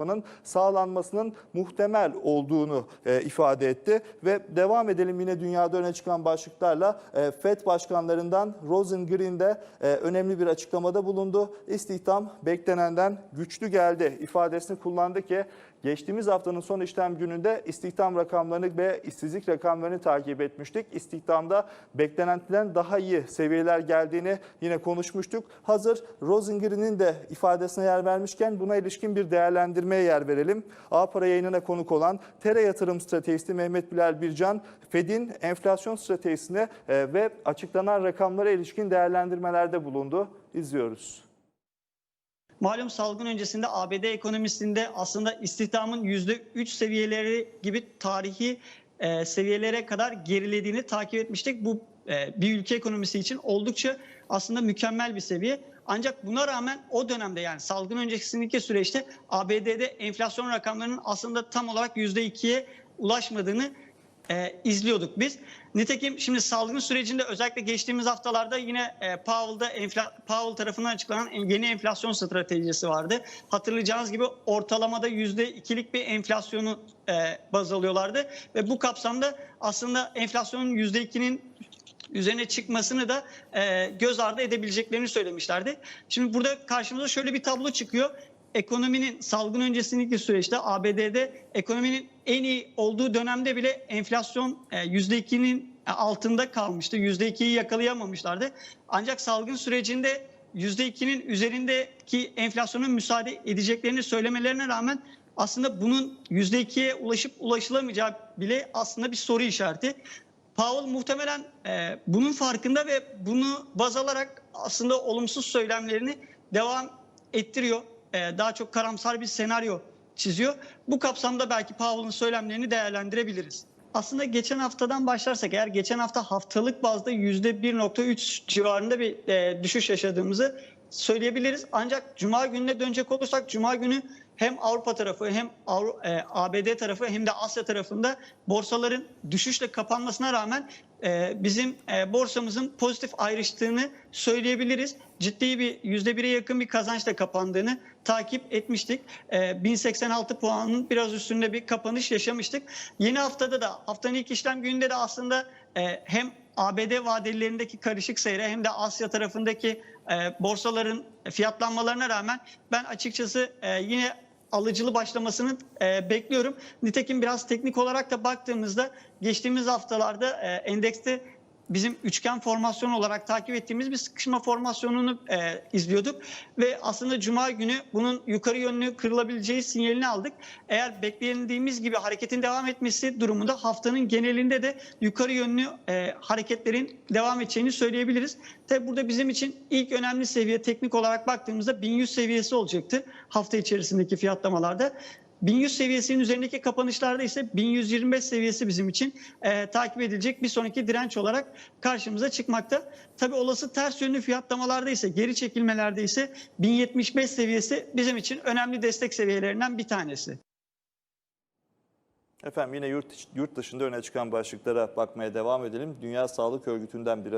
çalışmanın sağlanmasının muhtemel olduğunu e, ifade etti ve devam edelim yine dünyada öne çıkan başlıklarla E, FED başkanlarından Rosengren de e, önemli bir açıklamada bulundu. İstihdam beklenenden güçlü geldi ifadesini kullandı ki geçtiğimiz haftanın son işlem gününde istihdam rakamlarını ve işsizlik rakamlarını takip etmiştik. İstihdamda beklenenden daha iyi seviyeler geldiğini yine konuşmuştuk. Hazır Rosengren'in de ifadesine yer vermişken buna ilişkin bir değerlendirmeye yer verelim. A yayınına konuk olan Tere Yatırım Stratejisti Mehmet Bilal Bircan, Fed'in enflasyon stratejisine e, ve açıklanan rakamlara ilişkin değerlendirmelerde bulundu. İzliyoruz. Malum salgın öncesinde ABD ekonomisinde aslında istihdamın %3 seviyeleri gibi tarihi e, seviyelere kadar gerilediğini takip etmiştik. Bu e, bir ülke ekonomisi için oldukça aslında mükemmel bir seviye. Ancak buna rağmen o dönemde yani salgın öncesindeki süreçte ABD'de enflasyon rakamlarının aslında tam olarak %2'ye ulaşmadığını e, izliyorduk biz. Nitekim şimdi salgın sürecinde özellikle geçtiğimiz haftalarda yine e, Powell'da enfla, Powell tarafından açıklanan yeni enflasyon stratejisi vardı. Hatırlayacağınız gibi ortalamada %2'lik bir enflasyonu e, baz alıyorlardı ve bu kapsamda aslında enflasyonun %2'nin üzerine çıkmasını da e, göz ardı edebileceklerini söylemişlerdi. Şimdi burada karşımıza şöyle bir tablo çıkıyor. Ekonominin salgın öncesindeki süreçte ABD'de ekonominin en iyi olduğu dönemde bile enflasyon e, %2'nin altında kalmıştı. %2'yi yakalayamamışlardı. Ancak salgın sürecinde %2'nin üzerindeki enflasyonun müsaade edeceklerini söylemelerine rağmen aslında bunun %2'ye ulaşıp ulaşılamayacağı bile aslında bir soru işareti. Powell muhtemelen e, bunun farkında ve bunu baz alarak aslında olumsuz söylemlerini devam ettiriyor. E, daha çok karamsar bir senaryo çiziyor. Bu kapsamda belki Powell'ın söylemlerini değerlendirebiliriz. Aslında geçen haftadan başlarsak eğer geçen hafta haftalık bazda %1.3 civarında bir e, düşüş yaşadığımızı söyleyebiliriz. Ancak Cuma gününe dönecek olursak Cuma günü hem Avrupa tarafı hem Avru- e, ABD tarafı hem de Asya tarafında borsaların düşüşle kapanmasına rağmen e, bizim e, borsamızın pozitif ayrıştığını söyleyebiliriz. Ciddi bir %1'e yakın bir kazançla kapandığını takip etmiştik. E, 1086 puanın biraz üstünde bir kapanış yaşamıştık. Yeni haftada da haftanın ilk işlem gününde de aslında hem ABD vadelilerindeki karışık seyre hem de Asya tarafındaki borsaların fiyatlanmalarına rağmen ben açıkçası yine alıcılı başlamasını e, bekliyorum. Nitekim biraz teknik olarak da baktığımızda geçtiğimiz haftalarda e, endekste bizim üçgen formasyon olarak takip ettiğimiz bir sıkışma formasyonunu e, izliyorduk ve aslında cuma günü bunun yukarı yönlü kırılabileceği sinyalini aldık. Eğer beklendiğimiz gibi hareketin devam etmesi durumunda haftanın genelinde de yukarı yönlü e, hareketlerin devam edeceğini söyleyebiliriz. Tabi burada bizim için ilk önemli seviye teknik olarak baktığımızda 1100 seviyesi olacaktı hafta içerisindeki fiyatlamalarda. 1100 seviyesinin üzerindeki kapanışlarda ise 1125 seviyesi bizim için e, takip edilecek bir sonraki direnç olarak karşımıza çıkmakta. Tabi olası ters yönlü fiyatlamalarda ise geri çekilmelerde ise 1075 seviyesi bizim için önemli destek seviyelerinden bir tanesi. Efendim yine yurt, yurt dışında öne çıkan başlıklara bakmaya devam edelim. Dünya Sağlık Örgütü'nden bir